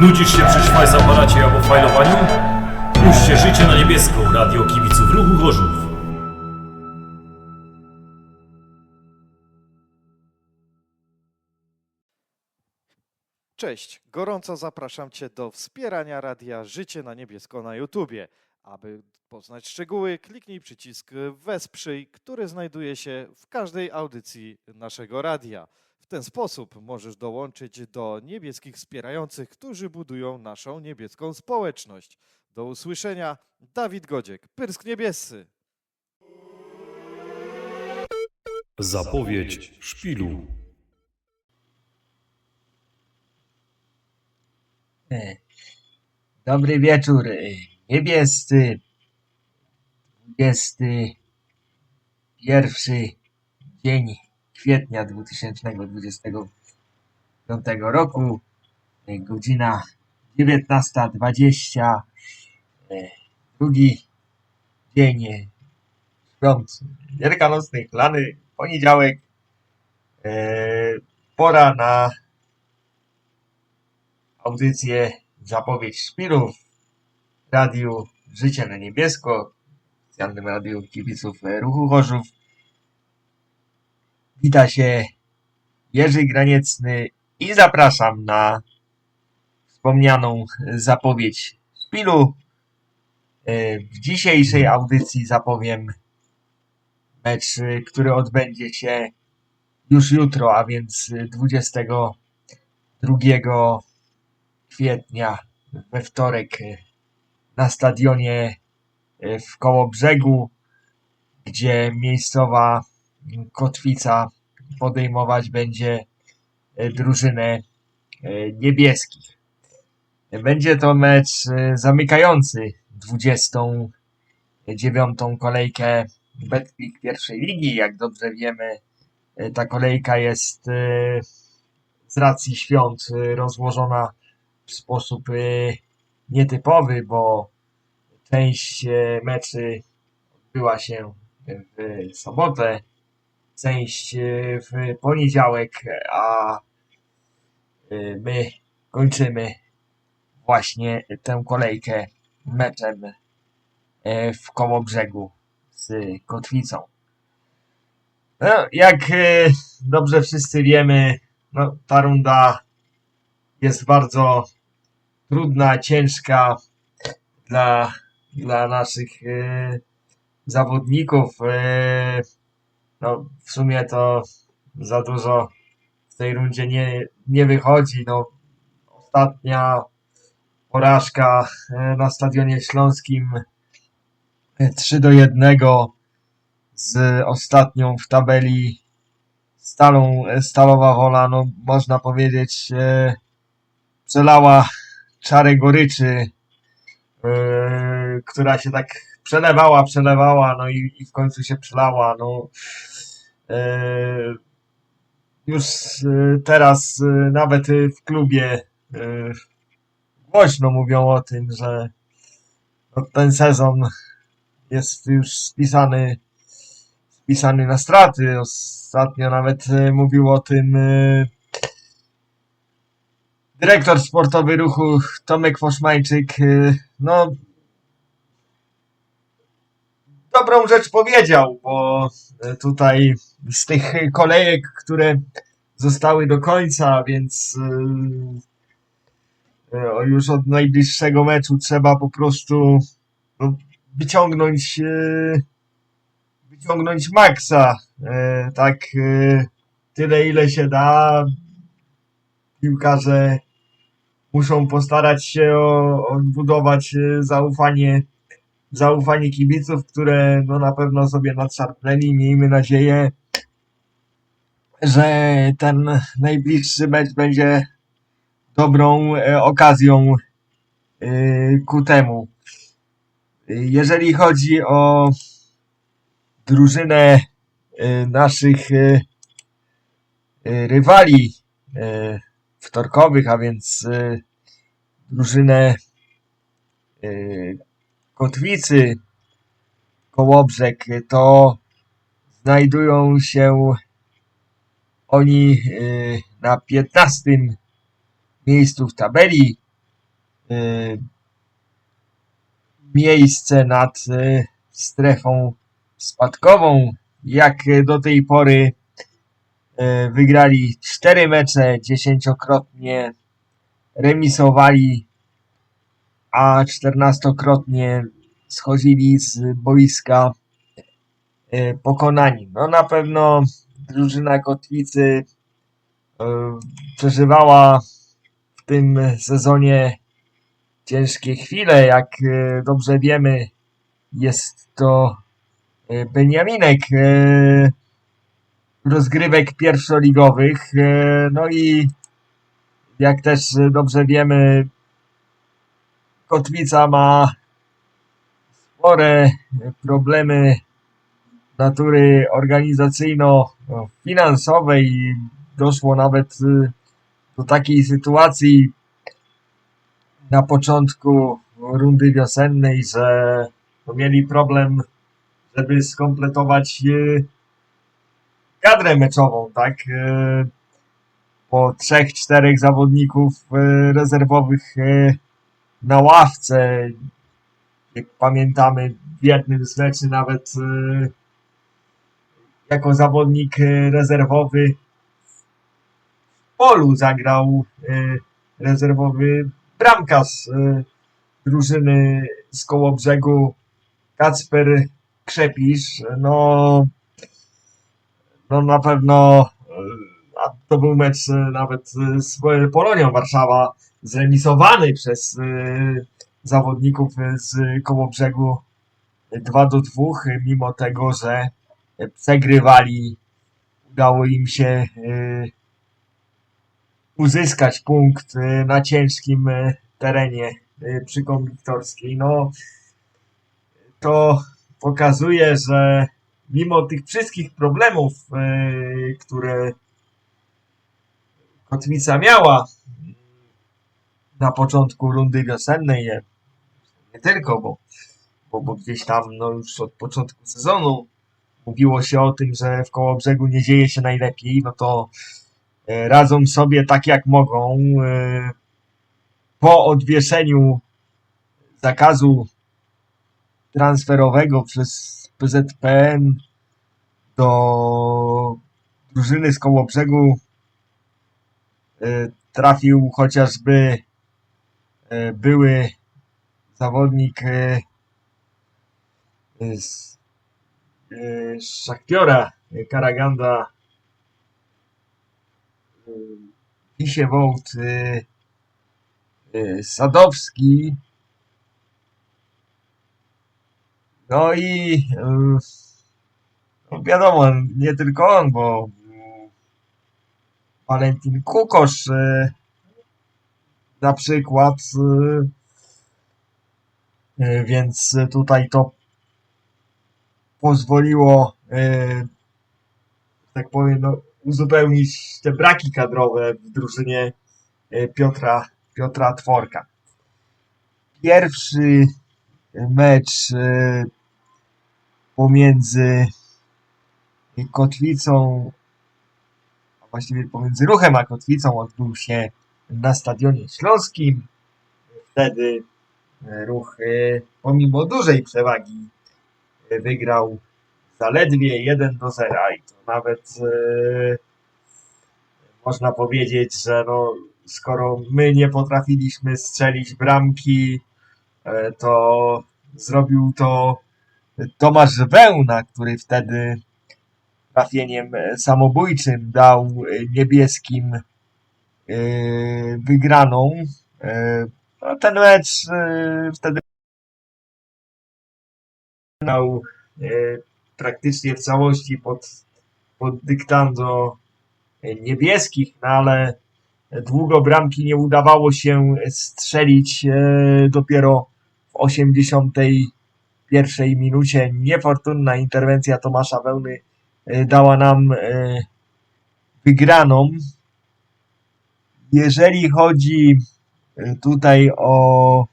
Nudzisz się przy szwajs-aparacie albo fajlowaniu? Puśćcie życie na niebieską, radio kibiców ruchu Chorzów. Cześć, gorąco zapraszam Cię do wspierania radia Życie na Niebiesko na YouTubie. Aby poznać szczegóły, kliknij przycisk Wesprzyj, który znajduje się w każdej audycji naszego radia. W ten sposób możesz dołączyć do niebieskich wspierających, którzy budują naszą niebieską społeczność. Do usłyszenia, Dawid Godziek, Pyrsk Niebiescy. Zapowiedź szpilu. Dobry wieczór, niebiescy. 21 dzień kwietnia 2025 roku, godzina 19.20, e, drugi dzień świąt wielkanocnych, lany poniedziałek, e, pora na audycję Zapowiedź Szpilów w Radiu Życie na Niebiesko, specjalnym radiu kibiców Ruchu Chorzów. Wita się Jerzy Graniecny i zapraszam na wspomnianą zapowiedź Szpilu. E, W dzisiejszej audycji zapowiem mecz, e, który odbędzie się już jutro, a więc e, 22 kwietnia we wtorek na stadionie e, w Kołobrzegu, gdzie miejscowa kotwica podejmować będzie e, drużynę e, niebieskich. Będzie to mecz e, zamykający 29. kolejkę Betclic pierwszej ligi. Jak dobrze wiemy, ta kolejka jest z racji świąt rozłożona w sposób nietypowy, bo część meczy odbyła się w sobotę, część e, w poniedziałek, a y, my kończymy właśnie tę kolejkę meczem e, w Kołobrzegu z Kotwicą. No, jak e, dobrze wszyscy wiemy, no, ta runda jest bardzo trudna, ciężka dla, dla naszych e, zawodników. E, no, w sumie to za dużo w tej rundzie nie, nie wychodzi. No, ostatnia porażka e, na Stadionie Śląskim e, 3 do 1 z ostatnią w tabeli Stalą, Stalowa Wola, no można powiedzieć, e, przelała czarę goryczy, e, która się tak przelewała, przelewała, no i, i w końcu się przelała. No, e, już e, teraz e, nawet w klubie głośno mówią o tym, że no, ten sezon jest już spisany, spisany na straty. Ostatnio nawet mówił o tym dyrektor sportowy ruchu Tomek Foszmańczyk, no dobrą rzecz powiedział, bo y, tutaj z tych kolejek, które zostały do końca, więc y, y, już od najbliższego meczu trzeba po prostu no, wyciągnąć wyciągnąć maksa, tak tyle ile się da. Piłkarze muszą postarać się o odbudować e, zaufanie, zaufanie kibiców, które no na pewno sobie nadszarpnęli. Miejmy nadzieję, że ten najbliższy mecz będzie dobrą e, okazją e, ku temu. Jeżeli chodzi o drużynę e, naszych rywali wtorkowych, a więc drużynę Kotwicy, Kołobrzeg, to znajdują się oni e, na 15 miejscu w tabeli y, miejsce nad y, strefą spadkową. Jak do tej pory y, wygrali cztery mecze, dziesięciokrotnie remisowali, a czternastokrotnie schodzili z boiska y, pokonani. No na pewno drużyna Kotwicy y, przeżywała w tym sezonie ciężkie chwile. Jak y, dobrze wiemy, jest to Beniaminek rozgrywek pierwszoligowych. No i jak też dobrze wiemy, Kotwica ma spore problemy natury organizacyjno-finansowej. Doszło nawet y, do takiej sytuacji na początku rundy wiosennej, że no, mieli problem, żeby skompletować y, kadrę meczową, tak? Y, Po trzech, czterech zawodników rezerwowych na ławce. Jak pamiętamy, w jednym z meczy nawet y, jako zawodnik y, rezerwowy w polu zagrał y, rezerwowy bramkarz drużyny z Kołobrzegu Kacper Krzepisz. No, no na pewno to był mecz nawet z Polonią Warszawa zremisowany przez y, zawodników z Kołobrzegu 2 do 2, mimo tego, że przegrywali, udało im się y, uzyskać punkt y, na ciężkim terenie przy Konwiktorskiej. No, to pokazuje, że mimo tych wszystkich problemów, które Kotwica miała na początku rundy wiosennej, nie- tylko, bo, bo, bo gdzieś tam no już od początku sezonu mówiło się o tym, że w Kołobrzegu nie dzieje się najlepiej, no to e, radzą sobie tak jak mogą. E, Po odwieszeniu zakazu transferowego przez PZPN do drużyny z Kołobrzegu e, trafił chociażby były zawodnik e, z e, Szachtiora e, Karaganda e, Pisiewołt e, e, Sadowski. No i e, no wiadomo, nie tylko on, bo Valentin Kukosz e, na przykład e, e, więc tutaj to pozwoliło e, tak powiem no, uzupełnić te braki kadrowe w drużynie Piotra, Piotra Tworka. Pierwszy mecz pomiędzy Kotwicą, a właściwie pomiędzy Ruchem a Kotwicą odbył się na Stadionie Śląskim. Wtedy e, Ruch pomimo dużej przewagi e, wygrał zaledwie 1 do 0 i to nawet e, można powiedzieć, że no, skoro my nie potrafiliśmy strzelić bramki, to zrobił to Tomasz Wełna, który wtedy trafieniem samobójczym dał niebieskim wygraną. E, No, ten mecz e, wtedy e, praktycznie w całości pod, pod dyktando niebieskich, no ale długo bramki nie udawało się strzelić dopiero w 81 minucie. Niefortunna interwencja Tomasza Wełny dała nam wygraną. Jeżeli chodzi e, tutaj o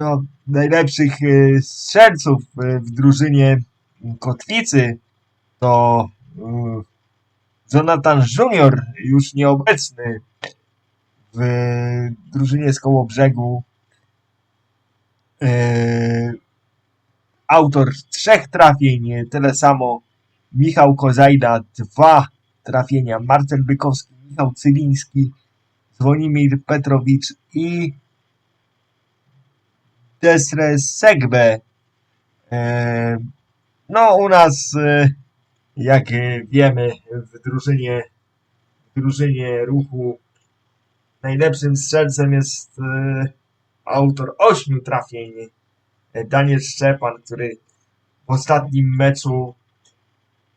no, najlepszych e, strzelców e, w drużynie Kotwicy, to Jonathan Junior, już nieobecny w drużynie z koło brzegu. Autor trzech trafień, tyle samo Michał Kozajda, dwa trafienia, Marcel Bykowski, Michał Cyliński, Zwonimir Petrowicz i Desre Segbe. E, No, u nas, e, jak wiemy, w drużynie, w drużynie ruchu najlepszym strzelcem jest e, autor ośmiu trafień, Daniel Szczepan, który w ostatnim meczu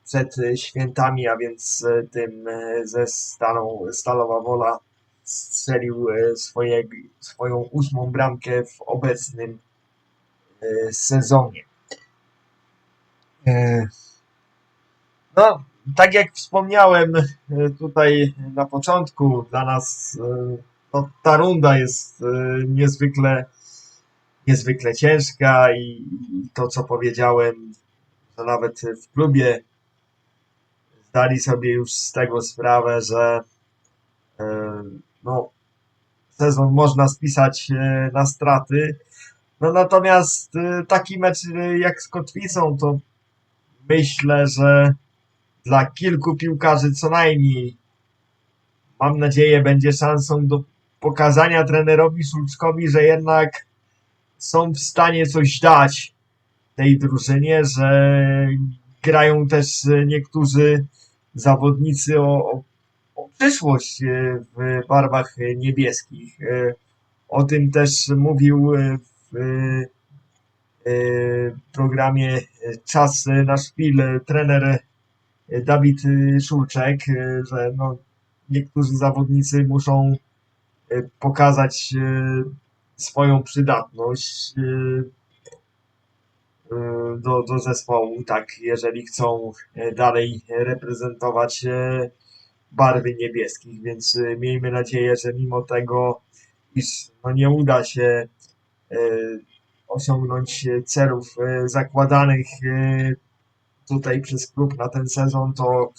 przed e, świętami, a więc e, tym e, ze Stalą, Stalowa Wola strzelił swoje, swoją ósmą bramkę w obecnym sezonie. No, tak jak wspomniałem tutaj na początku, dla nas no, ta runda jest niezwykle, niezwykle ciężka i, to, co powiedziałem, że nawet w klubie zdali sobie już z tego sprawę, że e, no, sezon można spisać e, na straty. No natomiast e, taki mecz jak z Kotwicą, to myślę, że dla kilku piłkarzy co najmniej, mam nadzieję, będzie szansą do pokazania trenerowi Szulczkowi, że jednak są w stanie coś dać tej drużynie, że grają też niektórzy zawodnicy o, o, przyszłość e, w barwach niebieskich. E, O tym też mówił e, w programie Czas na szpil trener Dawid Szulczek, że no, niektórzy zawodnicy muszą pokazać swoją przydatność do, do zespołu, tak, jeżeli chcą e, dalej reprezentować e, barwy niebieskich, więc e, miejmy nadzieję, że mimo tego, iż no nie uda się osiągnąć celów zakładanych tutaj przez klub na ten sezon, to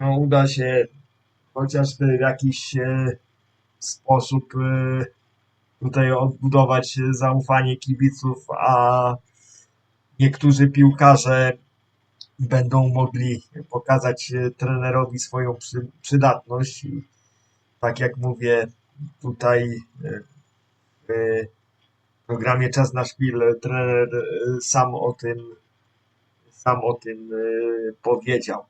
no, uda się chociażby w jakiś sposób tutaj odbudować zaufanie kibiców, a niektórzy piłkarze będą mogli pokazać e, trenerowi swoją przy, przydatność. I tak jak mówię, tutaj e, w programie Czas na szpil trener e, sam o tym sam o tym e, powiedział.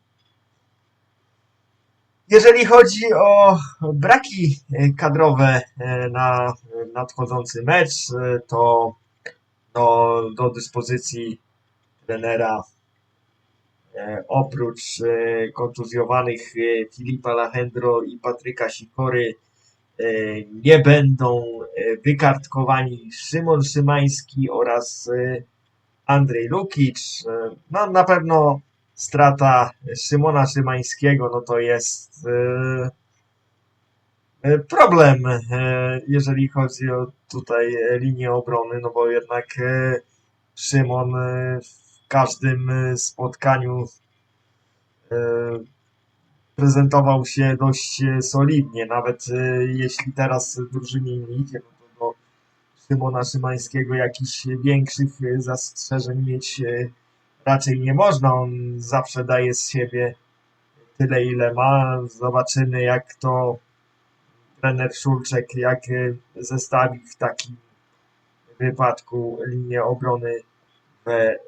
Jeżeli chodzi o braki e, kadrowe e, na nadchodzący mecz, e, to no, do dyspozycji trenera oprócz kontuzjowanych Filipa Lachendro i Patryka Sikory nie będą wykartkowani Szymon Szymański oraz Andrzej Lukic. No, na pewno strata Szymona Szymańskiego, no to jest e, e, problem, e, jeżeli chodzi o tutaj linię obrony, no bo jednak Szymon w każdym spotkaniu prezentował się dość solidnie, nawet jeśli teraz drużynie nie idzie, no to do Szymona Szymańskiego jakichś większych zastrzeżeń mieć raczej nie można. On zawsze daje z siebie tyle, ile ma. Zobaczymy, jak to trener Szulczek, jak e, zestawi w takim wypadku linię obrony we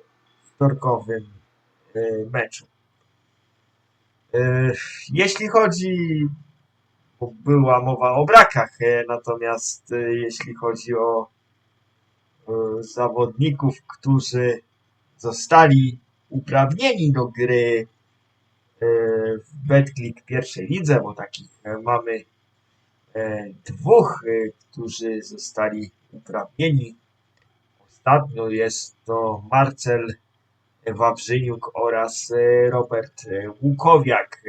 wtorkowym e, meczu. E, Jeśli chodzi, była mowa o brakach, natomiast jeśli chodzi o zawodników, którzy zostali uprawnieni do gry e, w Betclick pierwszej lidze, bo takich e, mamy e, dwóch, którzy zostali uprawnieni. Ostatnio jest to Marcel Wawrzyniuk oraz Robert Łukowiak,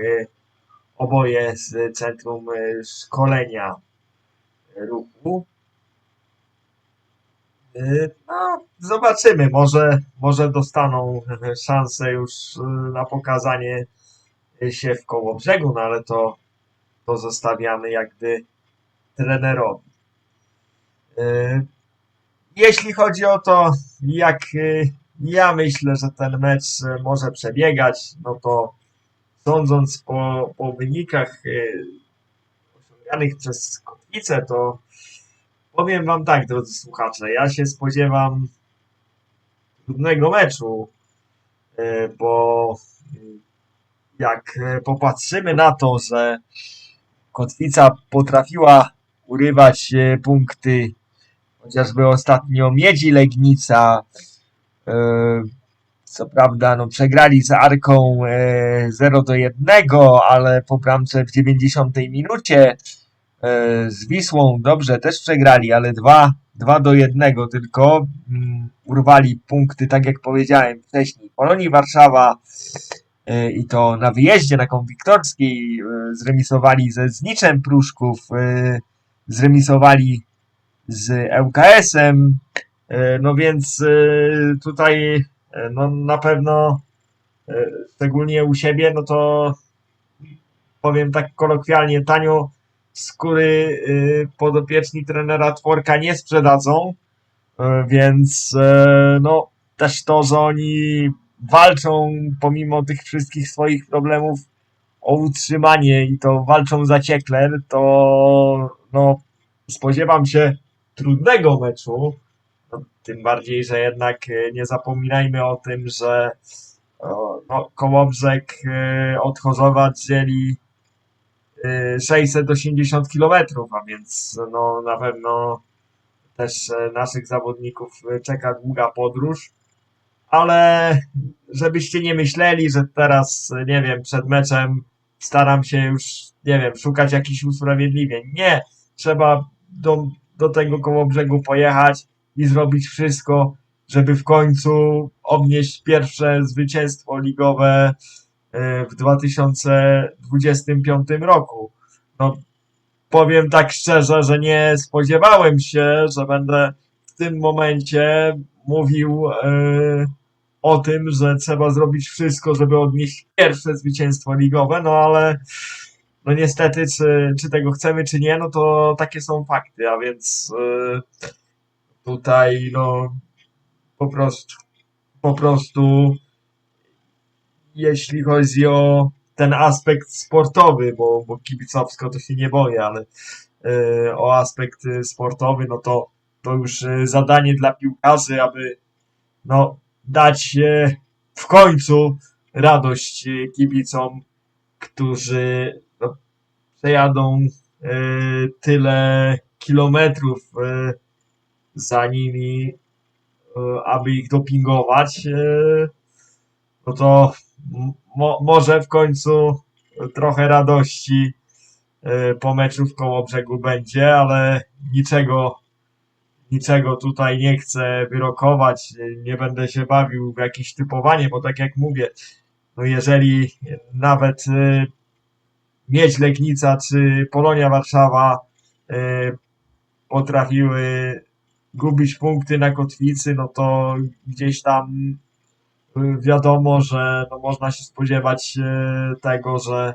oboje z Centrum Szkolenia Ruchu. E, No, zobaczymy, może, może dostaną szansę już e, na pokazanie się w koło brzegu, no ale to, to zostawiamy jakby trenerowi. Y, Jeśli chodzi o to, jak y, ja myślę, że ten mecz y, może przebiegać, no to sądząc po, po wynikach y, osiąganych przez Kotwicę, to powiem wam tak, drodzy słuchacze, ja się spodziewam trudnego meczu, y, bo jak popatrzymy na to, że Kotwica potrafiła urywać e, punkty, chociażby ostatnio Miedzi Legnica, e, co prawda no, przegrali z Arką e, 0 do 1, ale po bramce w 90 minucie e, z Wisłą dobrze też przegrali, ale 2, 2 do 1 tylko mm, urwali punkty, tak jak powiedziałem wcześniej. Polonii Warszawa e, i to na wyjeździe na Konwiktorskiej e, zremisowali ze Zniczem Pruszków, e, zremisowali z ŁKS-em, e, no więc e, tutaj e, no na pewno e, szczególnie u siebie, no to powiem tak kolokwialnie, tanio skóry e, podopieczni trenera Tworka nie sprzedadzą, e, więc e, no też to, że oni walczą pomimo tych wszystkich swoich problemów o utrzymanie i to walczą zaciekle, to no, spodziewam się trudnego meczu. No, tym bardziej, że jednak nie zapominajmy o tym, że no, Kołobrzeg od Chorzowa dzieli 680 km, a więc no, na pewno też e, naszych zawodników e, czeka długa podróż. Ale żebyście nie myśleli, że teraz, e, nie wiem, przed meczem staram się już, nie wiem, szukać jakichś usprawiedliwień. Nie, trzeba do, do tego koło brzegu pojechać i zrobić wszystko, żeby w końcu odnieść pierwsze zwycięstwo ligowe w 2025 roku. No, powiem tak szczerze, że nie spodziewałem się, że będę w tym momencie mówił e, o tym, że trzeba zrobić wszystko, żeby odnieść pierwsze zwycięstwo ligowe, no ale no niestety, czy, czy tego chcemy, czy nie, no to takie są fakty, a więc e, tutaj no po prostu, po prostu jeśli chodzi o ten aspekt sportowy, bo, bo kibicowsko to się nie boję, ale e, o aspekt e, sportowy, no to to już e, zadanie dla piłkarzy, aby no, dać e, w końcu radość kibicom, którzy no, przejadą e, tyle kilometrów e, za nimi, e, aby ich dopingować, e, no to mo, może w końcu trochę radości e, po meczu w Kołobrzegu będzie, ale niczego niczego tutaj nie chcę wyrokować, nie będę się bawił w jakieś typowanie, bo tak jak mówię, no jeżeli nawet y, Miedź Legnica czy Polonia Warszawa y, potrafiły gubić punkty na kotwicy, no to gdzieś tam wiadomo, że no można się spodziewać y, tego, że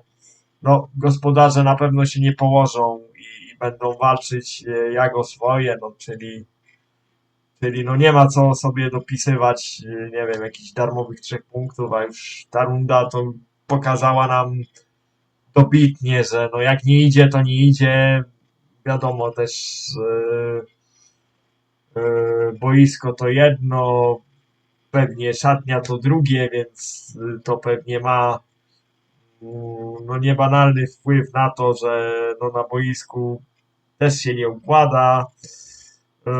no, gospodarze na pewno się nie położą i, będą walczyć e, jak o swoje, no, czyli, czyli no nie ma co sobie dopisywać, e, nie wiem, jakichś darmowych trzech punktów, a już ta runda to pokazała nam dobitnie, że no jak nie idzie, to nie idzie. Wiadomo też e, e, boisko to jedno, pewnie szatnia to drugie, więc e, to pewnie ma mm, no niebanalny wpływ na to, że no na boisku też się nie układa. Yy,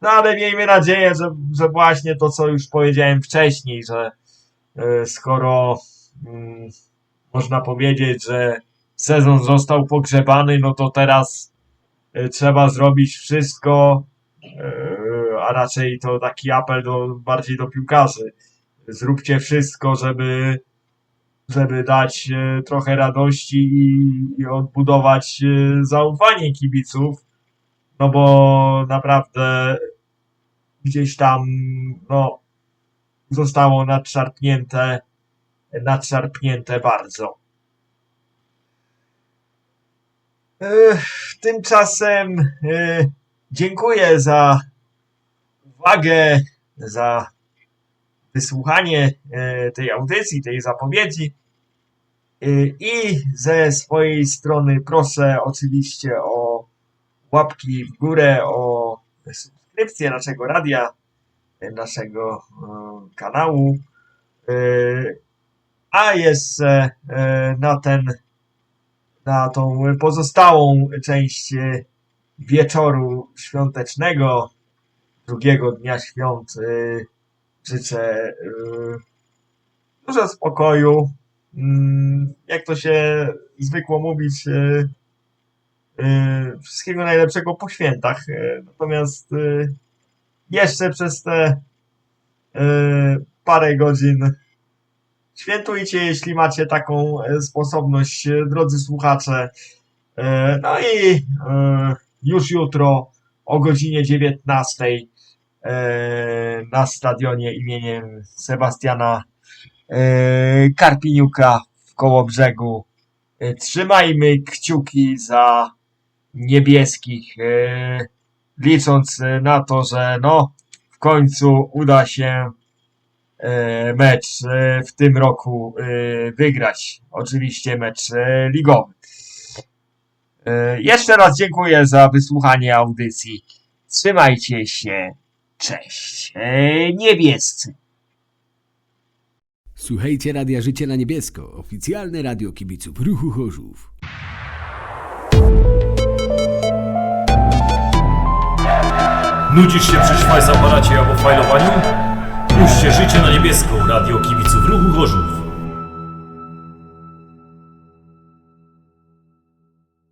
No ale miejmy nadzieję, że, że właśnie to, co już powiedziałem wcześniej, że yy, skoro mm, można powiedzieć, że sezon został pogrzebany, no to teraz trzeba zrobić wszystko, raczej to taki apel do, bardziej do piłkarzy. Zróbcie wszystko, żeby żeby dać e, trochę radości i, i odbudować e, zaufanie kibiców, no bo naprawdę gdzieś tam no, zostało nadszarpnięte, nadszarpnięte bardzo. E, Tymczasem dziękuję za uwagę, za wysłuchanie e, tej audycji, tej zapowiedzi. E, I ze swojej strony proszę oczywiście o łapki w górę, o subskrypcję naszego radia, e, naszego kanału. A jeszcze na ten na tą pozostałą część wieczoru świątecznego, drugiego dnia świąt, e, życzę e, dużo spokoju. Mm, Jak to się zwykło mówić, e, wszystkiego najlepszego po świętach. Natomiast jeszcze przez te parę godzin Świętujcie, jeśli macie taką e, sposobność, e, drodzy słuchacze. E, No i już jutro o godzinie 19 e, na stadionie imieniem Sebastiana e, Karpiniuka w Kołobrzegu. E, Trzymajmy kciuki za niebieskich, e, licząc e, na to, że no w końcu uda się e, mecz e, w tym roku e, wygrać. Oczywiście mecz e, ligowy. E, Jeszcze raz dziękuję za wysłuchanie audycji. Trzymajcie się. Cześć. E, Niebiescy. Słuchajcie Radia Życie na Niebiesko, oficjalne radio kibiców Ruchu Chorzów. Nudzisz się przy szwajs aparacie albo fajlowaniu? Puśćcie życie na niebiesko, radio kibiców ruchu Chorzów.